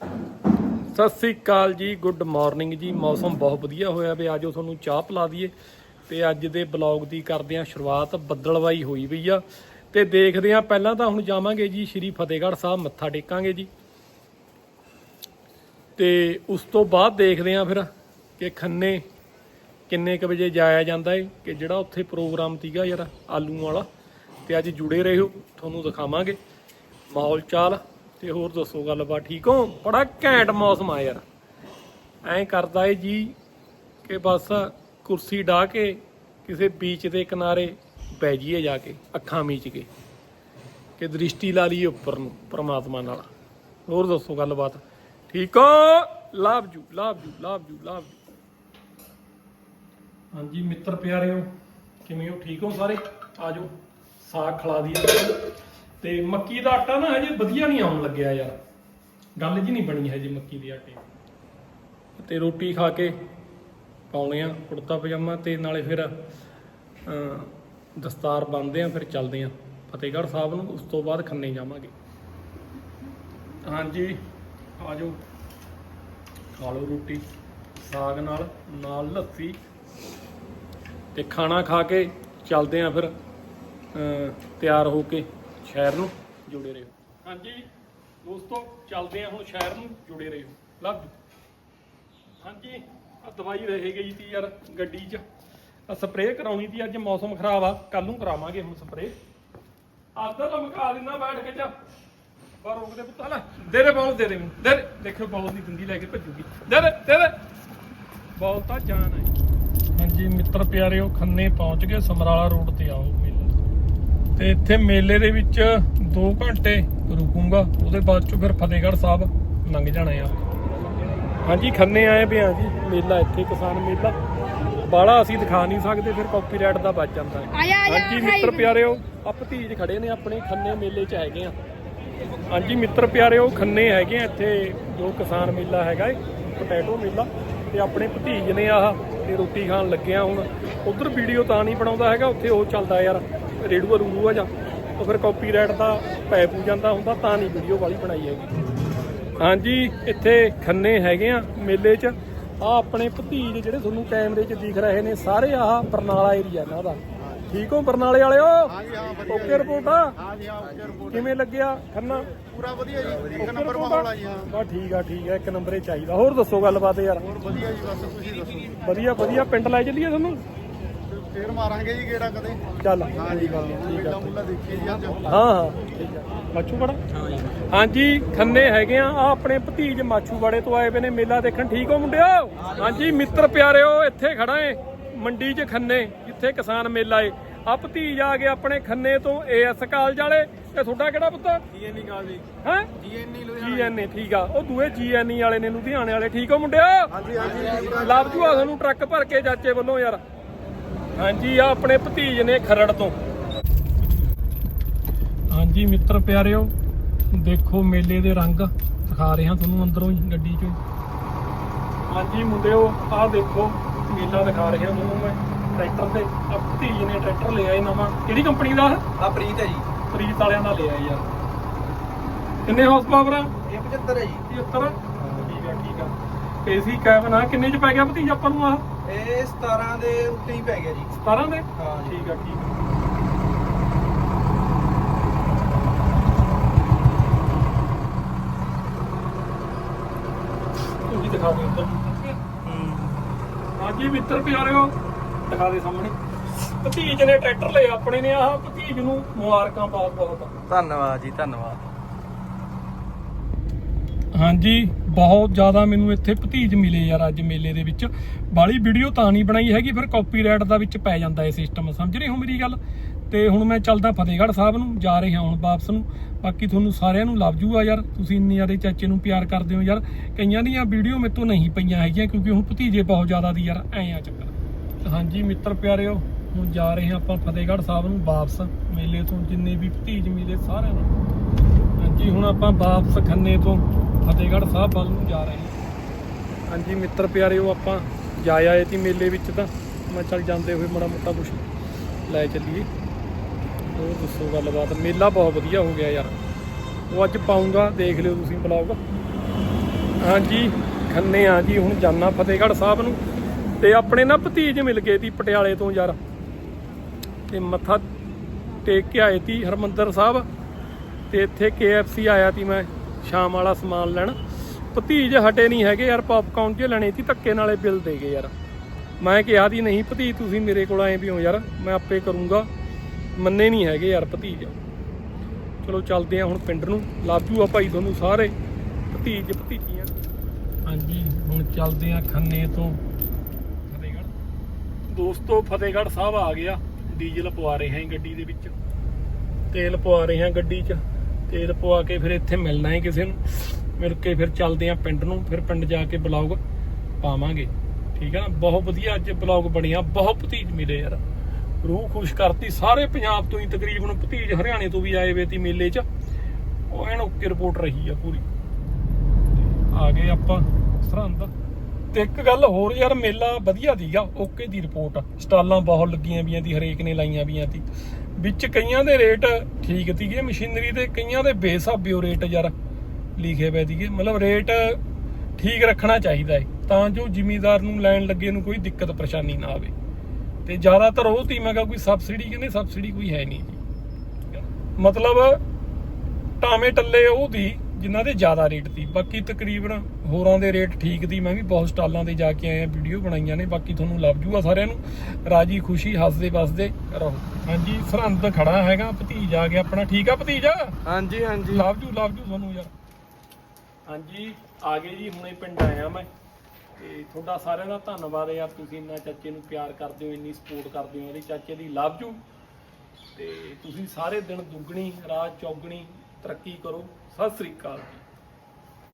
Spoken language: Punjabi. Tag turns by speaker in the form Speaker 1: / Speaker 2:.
Speaker 1: ਸਤਿ ਸ੍ਰੀ ਅਕਾਲ ਜੀ, ਗੁੱਡ ਮਾਰਨਿੰਗ ਜੀ। ਮੌਸਮ ਬਹੁਤ ਵਧੀਆ ਹੋਇਆ ਵੀ ਆਜੋ ਤੁਹਾਨੂੰ ਚਾਹ ਪਿਲਾ ਦਈਏ। ਤੇ ਅੱਜ ਦੇ ਬਲੌਗ ਦੀ ਕਰਦੇ ਆ ਸ਼ੁਰੂਆਤ। ਬੱਦਲਵਾਈ ਹੋਈ ਪਈ ਆ। ਤੇ ਦੇਖਦੇ ਆ ਪਹਿਲਾਂ ਤਾਂ ਹੁਣ ਜਾਵਾਂਗੇ ਜੀ ਸ਼੍ਰੀ ਫਤਿਹਗੜ੍ਹ ਸਾਹਿਬ, ਮੱਥਾ ਟੇਕਾਂਗੇ ਜੀ। ਤੇ ਉਸ ਤੋਂ ਬਾਅਦ ਦੇਖਦੇ ਆ ਫਿਰ ਕਿ ਖੰਨੇ ਕਿੰਨੇ ਕ ਵਜੇ ਜਾਇਆ ਜਾਂਦਾ ਏ, ਕਿ ਜਿਹੜਾ ਉੱਥੇ ਪ੍ਰੋਗਰਾਮ ਸੀਗਾ ਯਾਰ ਆਲੂ ਵਾਲਾ। ਤੇ ਅੱਜ ਜੁੜੇ ਰਹੋ, ਤੁਹਾਨੂੰ ਦਿਖਾਵਾਂਗੇ। ਮਾਹੌਲ ਚਾਲ ਤੇ ਹੋਰ ਦੱਸੋ ਗੱਲਬਾਤ, ਠੀਕ ਹੋ? ਬੜਾ ਘੈਂਟ ਮੌਸਮ ਆ ਯਾਰ। ਐਂ ਕਰਦਾ ਏ ਜੀ ਕਿ ਬਸ ਕੁਰਸੀ ਢਾ ਕੇ ਕਿਸੇ ਬੀਚ ਦੇ ਕਿਨਾਰੇ ਬਹਿ ਜਾਈਏ ਜਾ ਕੇ, ਅੱਖਾਂ ਮੀਚ ਕੇ, ਕਿ ਦ੍ਰਿਸ਼ਟੀ ਲਾ ਲਈਏ ਉੱਪਰ ਨੂੰ, ਪ੍ਰਮਾਤਮਾ ਨਾਲ। ਹੋਰ ਦੱਸੋ ਗੱਲਬਾਤ, ਠੀਕ ਹੋ? ਲਾਭ ਜੂ ਲਾਭ ਜੂ ਲਾਭ ਜੂ ਲਾਭ ਜੂ ਹਾਂਜੀ, ਮਿੱਤਰ ਪਿਆਰਿਓ, ਕਿਵੇਂ ਹੋ? ਠੀਕ ਹੋ ਸਾਰੇ? ਆਜੋ ਸਾਗ ਖਲਾ ਦਈਏ। ਤੇ ਮੱਕੀ ਦਾ ਆਟਾ ਨਾ ਹਜੇ ਵਧੀਆ ਨਹੀਂ ਆਉਣ ਲੱਗਿਆ ਯਾਰ। ਗੱਲ ਜੀ ਨਹੀਂ ਬਣੀ ਹਜੇ ਮੱਕੀ ਦੇ ਆਟੇ। ਦੀ। ਤੇ ਰੋਟੀ ਖਾ ਕੇ ਪਾਉਣੇ ਆ ਕੁੜਤਾ ਪਜਾਮਾ ਤੇ ਨਾਲੇ ਫਿਰ ਦਸਤਾਰ ਬੰਨਦੇ ਆ, ਫਿਰ ਚੱਲਦੇ ਆ। ਫਤਿਹਗੜ੍ਹ ਸਾਹਿਬ ਨੂੰ ਉਸ ਤੋਂ ਬਾਅਦ ਖੰਨੇ ਜਾਵਾਂਗੇ। ਹਾਂਜੀ ਆਜੋ ਖਾ ਲਓ ਰੋਟੀ, ਸਾਗ ਨਾਲ ਨਾਲ ਲੱਸੀ। ਤੇ ਖਾਣਾ ਖਾ ਕੇ ਚੱਲਦੇ ਆ ਫਿਰ ਤਿਆਰ ਹੋ ਕੇ। ਸ਼ਹਿਰ ਨੂੰ ਜੁੜੇ ਰਹੋ। ਹਾਂਜੀ ਦੋਸਤੋ ਚੱਲਦੇ ਆ ਹੁਣ ਸ਼ਹਿਰ ਨੂੰ ਜੁੜੇ ਰਹੋ। ਲਵ ਹਾਂਜੀ ਆ ਦਵਾਈ ਰਹਿ ਗਈ ਤੀ ਯਾਰ ਗੱਡੀ 'ਚ। ਆ ਸਪਰੇਅ ਕਰਾਉਣੀ ਤੀ ਅੱਜ ਮੌਸਮ ਖਰਾਬ ਆ। ਕੱਲ ਨੂੰ ਕਰਾਵਾਂਗੇ ਹੁਣ ਸਪਰੇਅ। ਆਦਰ ਲਮਕਾ ਦਿੰਦਾ ਬੈਠ ਕੇ ਜਾ ਬਾਹਰ ਰੋਕ ਦੇ ਪੁੱਤ ਹਲਾ ਦੇ ਦੇ ਬਾਲ ਦੇ ਦੇ ਮੈਨੂੰ। ਦੇ ਦੇ। ਦੇਖਿਓ ਬਾਲ ਦੀ ਦੰਦੀ ਲੈ ਕੇ ਭੱਜੂਗੀ। ਦੇ ਦੇ ਦੇ ਦੇ। ਬਾਲ ਤਾਂ ਜਾਨ ਹੈ ਹਾਂਜੀ ਮਿੱਤਰ ਪਿਆਰਿਓ ਖੰਨੇ ਪਹੁੰਚ ਗਏ ਸਮਰਾਲਾ ਰੋਡ ਤੇ ਆਓ। ਤੇ ਇੱਥੇ ਮੇਲੇ ਦੇ ਵਿੱਚ 2 ਘੰਟੇ ਰੁਕੂੰਗਾ ਉਹਦੇ ਬਾਅਦ ਚ ਫਿਰ ਫਤਿਹਗੜ੍ਹ ਸਾਹਿਬ ਲੰਘ ਜਾਣਾ ਆ। ਹਾਂਜੀ ਖੰਨੇ ਆਏ ਵੀ ਆ ਜੀ ਮੇਲਾ ਇੱਥੇ ਕਿਸਾਨ ਮੇਲਾ। ਬਾਲਾ ਅਸੀਂ ਦਿਖਾ ਨਹੀਂ ਸਕਦੇ ਫਿਰ ਕਾਪੀਰਾਈਟ ਦਾ ਬਚ ਜਾਂਦਾ ਹੈ। ਹਾਂਜੀ ਮਿੱਤਰ ਪਿਆਰਿਓ ਆ ਭਤੀਜ ਖੜੇ ਨੇ ਆਪਣੇ ਖੰਨੇ ਮੇਲੇ 'ਚ ਹੈਗੇ ਆ। ਹਾਂਜੀ ਮਿੱਤਰ ਪਿਆਰਿਓ ਖੰਨੇ ਹੈਗੇ ਆ ਇੱਥੇ ਜੋ ਕਿਸਾਨ ਮੇਲਾ ਹੈਗਾ ਏ ਪੋਟੈਟੋ ਮੇਲਾ। ਤੇ ਆਪਣੇ ਭਤੀਜ ਨੇ ਆਹ ਤੇ ਰੋਟੀ ਖਾਣ ਲੱਗੇ ਆ ਹੁਣ। ਉਧਰ ਵੀਡੀਓ ਤਾਂ ਨਹੀਂ ਬਣਾਉਂਦਾ ਹੈਗਾ ਉੱਥੇ ਉਹ ਚੱਲਦਾ ਯਾਰ। ਰੇਡੂਆ ਰੂਡੂ ਆ ਜਾਂ ਉਹ ਫਿਰ ਕਾਪੀਰਾਈਟ ਦਾ ਪੈ ਪੂ ਜਾਂਦਾ ਹੁੰਦਾ ਤਾਂ ਨਹੀਂ ਵੀਡੀਓ ਵਾਲੀ ਬਣਾਈ ਹੈਗੀ। ਹਾਂਜੀ ਇੱਥੇ ਖੰਨੇ ਹੈਗੇ ਆ ਮੇਲੇ 'ਚ। ਆ ਆਪਣੇ ਭਤੀਜ ਜਿਹੜੇ ਤੁਹਾਨੂੰ ਕੈਮਰੇ 'ਚ ਦਿਖ ਰਹੇ ਨੇ ਸਾਰੇ ਆਹ ਬਰਨਾਲਾ ਏਰੀਆ ਇਹਨਾਂ ਦਾ ਠੀਕ ਹੋ ਬਰਨਾਲੇ ਵਾਲਿਓ? ਓਕੇ ਰਿਪੋਰਟ ਆ?
Speaker 2: ਹਾਂਜੀ ਹਾਂ ਓਕੇ ਰਿਪੋਰਟ
Speaker 1: ਕਿਵੇਂ ਲੱਗਿਆ ਖੰਨਾ?
Speaker 2: ਪੂਰਾ ਵਧੀਆ ਜੀ ਇੱਕ ਨੰਬਰ ਮਾਹੌਲ ਆ? ਜੀ ਹਾਂ।
Speaker 1: ਬਸ ਠੀਕ ਆ ਠੀਕ ਆ ਇੱਕ ਨੰਬਰ ਚਾਹੀਦਾ। ਹੋਰ ਦੱਸੋ ਗੱਲਬਾਤ ਯਾਰ।
Speaker 2: ਹੋਰ ਵਧੀਆ ਜੀ ਬਸ ਤੁਸੀਂ ਦੱਸੋ।
Speaker 1: ਵਧੀਆ ਵਧੀਆ ਪਿੰਡ ਲੈ ਚੱਲੀਏ ਤੁਹਾਨੂੰ?
Speaker 2: ਫੇਰ ਮਾਰਾਂਗੇ ਜੀ ਕਿਹੜਾ ਕਦੇ।
Speaker 1: ਚੱਲ।
Speaker 2: ਹਾਂ ਜੀ ਗੱਲ ਮੇਲਾ ਮੁੱਲਾ ਦੇਖੀਏ ਜੀ ਅੱਜ।
Speaker 1: ਹਾਂ ਹਾਂ। ਠੀਕ ਆ ਮਾਛੂਵਾੜਾ ਹਾਂਜੀ ਖੰਨੇ ਹੈਗੇ ਆ। ਆ ਆਪਣੇ ਭਤੀਜ ਮਾਛੂਵਾੜੇ ਤੋਂ ਆਏ ਵੇ ਨੇ। ਮੇਲਾ ਦੇਖਣ ਠੀਕ ਹੋ ਮੁੰਡਿਓ? ਹਾਂਜੀ ਮਿੱਤਰ ਪਿਆਰਿਓ ਇੱਥੇ ਖੜਾ ਏ। ਮੰਡੀ 'ਚ ਖੰਨੇ ਜਿੱਥੇ ਕਿਸਾਨ ਮੇਲਾ ਏ। ਆ ਭਤੀਜ ਆ ਗਏ ਆਪਣੇ ਖੰਨੇ ਤੋਂ ਏਐਸ ਕਾਲਜ ਵਾਲੇ। ਤੇ ਤੁਹਾਡਾ ਕਿਹੜਾ ਪੁੱਤ?
Speaker 2: ਜੀਐਨਈ ਕਾਲ ਜੀ
Speaker 1: ਹੈ?
Speaker 2: ਜੀਐਨਈ
Speaker 1: ਜੀਐਨਏ ਠੀਕ ਆ। ਉਹ ਦੂਏ ਜੀਐਨਈ ਵਾਲੇ ਨੇ ਲੁਧਿਆਣੇ ਵਾਲੇ। ਠੀਕ ਹੋ ਮੁੰਡਿਓ?
Speaker 2: ਹਾਂਜੀ ਹਾਂਜੀ।
Speaker 1: ਲੱਭ ਜੂਆ ਤੁਹਾਨੂੰ ਟਰੱਕ ਭਰ ਕੇ ਚਾਚੇ ਵੱਲੋਂ ਯਾਰ। ਹਾਂਜੀ ਆ ਆਪਣੇ ਭਤੀਜ ਨੇ ਖਰੜ ਤੋਂ। ਹਾਂਜੀ ਮਿੱਤਰ ਪਿਆਰਿਓ ਦੇਖੋ ਮੇਲੇ ਦੇ ਰੰਗ ਦਿਖਾ ਰਿਹਾ ਤੁਹਾਨੂੰ ਅੰਦਰੋਂ ਹੀ ਗੱਡੀ ਚੋਂ ਹਾਂਜੀ ਮੁੰਡਿਓ ਆਹ ਦੇਖੋ ਮੇਲਾ ਦਿਖਾ ਰਿਹਾ ਤੁਹਾਨੂੰ ਮੈਂ ਟਰੈਕਟਰ ਤੇ। ਆ ਭਤੀਜ ਨੇ ਟਰੈਕਟਰ ਲਿਆ ਇਹ ਨਵਾਂ। ਕਿਹੜੀ ਕੰਪਨੀ ਦਾ?
Speaker 3: ਆ ਪ੍ਰੀਤ ਹੈ ਜੀ।
Speaker 1: ਪ੍ਰੀਤ ਵਾਲਿਆਂ ਦਾ ਲਿਆ ਯਾਰ। ਕਿੰਨੇ ਹਾਰਸ ਪਾਵਰ ਆ?
Speaker 3: ਇਹ 75 ਹੈ ਜੀ।
Speaker 1: 75 ਠੀਕ ਆ ਠੀਕ ਆ। ਏਸੀ ਕੈਬਨ ਆ ਕਿੰਨੇ ਚ ਪੈ ਗਿਆ ਭਤੀਜ ਆਪਾਂ ਨੂੰ ਆਹ?
Speaker 3: ਇਹ 17 ਦੇ ਉੱਤੇ ਹੀ ਪੈ ਗਿਆ ਜੀ।
Speaker 1: 17 ਦੇ?
Speaker 3: ਹਾਂ ਜੀ।
Speaker 1: ਠੀਕ ਆ ਠੀਕ ਆ। ਤੁਸੀਂ ਦਿਖਾ ਦਿਓ ਉੱਧਰ ਹਾਂਜੀ ਮਿੱਤਰ ਪਿਆਰਿਓ ਦਿਖਾ ਦੇ ਸਾਹਮਣੇ। ਭਤੀਜ ਨੇ ਟਰੈਕਟਰ ਲਿਆ ਆਪਣੇ ਨੇ ਆਹ ਭਤੀਜ ਨੂੰ ਮੁਬਾਰਕਾਂ ਬਹੁਤ ਬਹੁਤ
Speaker 3: ਧੰਨਵਾਦ ਜੀ ਧੰਨਵਾਦ।
Speaker 1: ਹਾਂਜੀ। ਬਹੁਤ ਜ਼ਿਆਦਾ ਮੈਨੂੰ ਇੱਥੇ ਭਤੀਜ ਮਿਲੇ ਯਾਰ ਅੱਜ ਮੇਲੇ ਦੇ ਵਿੱਚ। ਬਾਲੀ ਵੀਡੀਓ ਤਾਂ ਨਹੀਂ ਬਣਾਈ ਹੈਗੀ, ਫਿਰ ਕਾਪੀਰਾਈਟ ਦਾ ਵਿੱਚ ਪੈ ਜਾਂਦਾ ਇਹ ਸਿਸਟਮ ਸਮਝ ਰਹੇ ਹੋ ਮੇਰੀ ਗੱਲ? ਤੇ ਹੁਣ ਮੈਂ ਚੱਲਦਾ ਫਤਿਹਗੜ੍ਹ ਸਾਹਿਬ ਨੂੰ, ਜਾ ਰਿਹਾ ਹੁਣ ਵਾਪਸ ਨੂੰ। ਬਾਕੀ ਤੁਹਾਨੂੰ ਸਾਰਿਆਂ ਨੂੰ ਲੱਭ ਜੂਗਾ ਯਾਰ। ਤੁਸੀਂ ਇੰਨੇ ਜ਼ਿਆਦਾ ਚਾਚੇ ਨੂੰ ਪਿਆਰ ਕਰਦੇ ਹੋ ਯਾਰ। ਕਈਆਂ ਦੀਆਂ ਵੀਡੀਓ ਮੇਰੇ ਤੋਂ ਨਹੀਂ ਪਈਆਂ ਹੈਗੀਆਂ, ਕਿਉਂਕਿ ਹੁਣ ਭਤੀਜੇ ਬਹੁਤ ਜ਼ਿਆਦਾ ਦੀ ਯਾਰ, ਐਂ ਆ ਚੱਕਰ। ਹਾਂਜੀ, ਮਿੱਤਰ ਪਿਆਰਿਓ, ਹੁਣ ਜਾ ਰਹੇ ਹਾਂ ਆਪਾਂ ਫਤਿਹਗੜ੍ਹ ਸਾਹਿਬ ਨੂੰ ਵਾਪਸ। ਮੇਲੇ ਤੋਂ ਜਿੰਨੇ ਵੀ ਭਤੀਜ ਮਿਲੇ ਸਾਰਿਆਂ ਨੂੰ। ਹਾਂਜੀ, ਹੁਣ ਆਪਾਂ ਵਾਪਸ ਖੰਨੇ ਤੋਂ ਫਤਿਹਗੜ੍ਹ ਸਾਹਿਬ ਵੱਲ ਨੂੰ ਜਾ ਰਹੇ ਹਾਂ। ਹਾਂਜੀ ਮਿੱਤਰ ਪਿਆਰਿਓ, ਆਪਾਂ ਜਾ ਆਏ ਸੀ ਮੇਲੇ ਵਿੱਚ ਤਾਂ। ਮੈਂ ਚੱਲ ਜਾਂਦੇ ਹੋਏ ਮਾੜਾ ਮੋਟਾ ਕੁਛ ਲੈ ਚੱਲੀਏ। ਹੋਰ ਦੱਸੋ ਗੱਲਬਾਤ। ਮੇਲਾ ਬਹੁਤ ਵਧੀਆ ਹੋ ਗਿਆ ਯਾਰ। ਉਹ ਅੱਜ ਪਾਉਂਗਾ, ਦੇਖ ਲਿਓ ਤੁਸੀਂ ਬਲੌਗ ਹਾਂਜੀ, ਖੰਨੇ ਆ ਜੀ, ਹੁਣ ਜਾਣਾ ਫਤਿਹਗੜ੍ਹ ਸਾਹਿਬ ਨੂੰ। ਤੇ ਆਪਣੇ ਨਾ ਭਤੀਜ ਮਿਲ ਗਏ ਸੀ ਪਟਿਆਲੇ ਤੋਂ ਯਾਰ। ਤੇ ਮੱਥਾ ਟੇਕ ਕੇ ਆਏ ਤੀ ਹਰਮੰਦਰ ਸਾਹਿਬ। ਤੇ ਇੱਥੇ KFC ਆਇਆ ਤੀ ਮੈਂ। ਸ਼ਾਮ ਵਾਲਾ ਸਮਾਨ ਲੈਣ। ਭਤੀਜ ਹਟੇ ਨਹੀਂ ਹੈਗੇ ਯਾਰ ਪੌਪਕਾਰਨ ਜੇ ਲੈਣੇ ਤੀ ਧੱਕੇ ਨਾਲੇ ਬਿੱਲ ਦੇ ਗਏ ਯਾਰ। ਮੈਂ ਕਿਹਾ ਦੀ ਨਹੀਂ ਭਤੀਜ ਤੁਸੀਂ ਮੇਰੇ ਕੋਲ ਆਏ ਵੀ ਹੋ ਯਾਰ ਮੈਂ ਆਪੇ ਕਰੂੰਗਾ। ਮੰਨੇ ਨਹੀਂ ਹੈਗੇ ਯਾਰ ਭਤੀਜ। ਚਲੋ ਚੱਲਦੇ ਆ ਹੁਣ ਪਿੰਡ ਨੂੰ। ਲਾਜੂ ਆ ਭਾਈ ਤੁਹਾਨੂੰ ਸਾਰੇ। ਭਤੀਜ ਭਤੀਜੀਆਂ। ਹਾਂਜੀ ਹੁਣ ਚੱਲਦੇ ਆ ਖੰਨੇ ਤੋਂ। ਫਤਿਹਗੜ੍ਹ। ਦੋਸਤੋ ਫਤਿਹਗੜ੍ਹ ਸਾਹਿਬ ਆ ਗਿਆ। ਡੀਜ਼ਲ ਪਵਾ ਰਹੇ ਹਾਂ ਗੱਡੀ ਦੇ ਵਿੱਚ। ਤੇਲ ਪਵਾ ਰਹੇ ਹਾਂ ਗੱਡੀ 'ਚ। ਤੇਲ ਪਵਾ ਕੇ ਫਿਰ ਇੱਥੇ ਮਿਲਣਾ ਹੈ ਕਿਸੇ ਨੂੰ। ਮਿਲ ਕੇ ਫਿਰ ਚੱਲਦੇ ਆ ਪਿੰਡ ਨੂੰ, ਫਿਰ ਪਿੰਡ ਜਾ ਕੇ ਬਲੌਗ ਪਾਵਾਂਗੇ। ਠੀਕ ਹੈ ਨਾ? ਬਹੁਤ ਵਧੀਆ ਅੱਜ ਬਲੌਗ ਬਣਿਆ। ਬਹੁਤ ਭਤੀਜ ਮਿਲੇ ਯਾਰ। ਰੂਹ ਖੁਸ਼ ਕਰਤੀ। ਸਾਰੇ ਪੰਜਾਬ ਤੋਂ ਹੀ ਤਕਰੀਬਨ ਭਤੀਜ ਹਰਿਆਣੇ ਤੋਂ ਵੀ ਆਏ ਵੇ ਤੀ ਮੇਲੇ 'ਚ। ਉਹ ਐਨ ਓਕੇ ਰਿਪੋਰਟ ਰਹੀ ਆ ਪੂਰੀ। ਆ ਗਏ ਆਪਾਂ ਸਰਹੰਦ। ਤੇ ਇੱਕ ਗੱਲ ਹੋਰ ਯਾਰ, ਮੇਲਾ ਵਧੀਆ ਦੀਗਾ ਓਕੇ ਦੀ ਰਿਪੋਰਟ। ਸਟਾਲਾਂ ਬਹੁਤ ਲੱਗੀਆਂ ਵੀਆਂ ਦੀ ਹਰੇਕ ਨੇ ਲਾਈਆਂ ਵੀਆਂ ਦੀ ਵਿੱਚ ਕਈਆਂ ਦੇ ਰੇਟ ਠੀਕ ਸੀਗੇ, ਮਸ਼ੀਨਰੀ ਦੇ ਕਈਆਂ ਦੇ ਬੇਸਾਬਿਓ ਰੇਟ ਯਾਰ ਲਿਖੇ ਪਏ ਸੀਗੇ। ਮਤਲਬ ਰੇਟ ਠੀਕ ਰੱਖਣਾ ਚਾਹੀਦਾ ਹੈ ਤਾਂ ਜੋ ਜ਼ਿਮੀਦਾਰ ਨੂੰ ਲੈਣ ਲੱਗੇ ਨੂੰ ਕੋਈ ਦਿੱਕਤ, ਪਰੇਸ਼ਾਨੀ ਨਾ ਆਵੇ। ਤੇ ਜ਼ਿਆਦਾਤਰ ਉਹ ਤੀ ਮੈਂ ਕਿਹਾ ਕੋਈ ਸਬਸਿਡੀ, ਕਹਿੰਦੇ ਸਬਸਿਡੀ ਕੋਈ ਹੈ ਨਹੀਂ। ਜੀ ਮਤਲਬ ਟਾਵੇਂ ਟੱਲੇ ਉਹ ਦੀ ਜਿਨ੍ਹਾਂ ਦੇ ਜ਼ਿਆਦਾ ਰੇਟ ਸੀ। ਬਾਕੀ ਤਕਰੀਬਨ ਹੋਰਾਂ ਦੇ ਰੇਟ ਠੀਕ ਦੀ ਮੈਂ ਵੀ ਬਹੁਤ ਸਟਾਲਾਂ ਤੇ ਜਾ ਕੇ ਆਇਆ ਵੀਡੀਓ ਬਣਾਈਆਂ ਨੇ। ਬਾਕੀ ਤੁਹਾਨੂੰ ਲੱਭ ਜੂਗਾ ਸਾਰਿਆਂ ਨੂੰ। ਰਾਜੀ ਖੁਸ਼ੀ ਹੱਸਦੇ ਵਸਦੇ ਰਹੋ। ਹਾਂਜੀ ਸਰਹੰਦ ਖੜਾ ਹੈਗਾ ਭਤੀਜ ਆ ਗਿਆ ਆਪਣਾ। ਠੀਕ ਆ ਭਤੀਜਾ?
Speaker 3: ਹਾਂਜੀ ਹਾਂਜੀ।
Speaker 1: ਲੱਭ ਜੂ ਲੱਭ ਜੂ ਤੁਹਾਨੂੰ ਯਾਰ। ਹਾਂਜੀ ਆ ਗਏ ਜੀ ਹੁਣੇ ਪਿੰਡ ਆਇਆ ਮੈਂ। ਤੇ ਤੁਹਾਡਾ ਸਾਰਿਆਂ ਦਾ ਧੰਨਵਾਦ ਯਾਰ। ਤੁਸੀਂ ਇੰਨਾ ਚਾਚੇ ਨੂੰ ਪਿਆਰ ਕਰਦੇ ਹੋ ਇੰਨੀ ਸਪੋਰਟ ਕਰਦੇ ਹੋ। ਇਹਦੀ ਚਾਚੇ ਦੀ ਲਵ ਜੂ। ਤੇ ਤੁਸੀਂ ਸਾਰੇ ਦਿਨ ਦੁੱਗਣੀ ਰਾਤ ਚੌਗਣੀ ਤਰੱਕੀ ਕਰੋ। ਸਤਿ ਸ੍ਰੀ ਅਕਾਲ।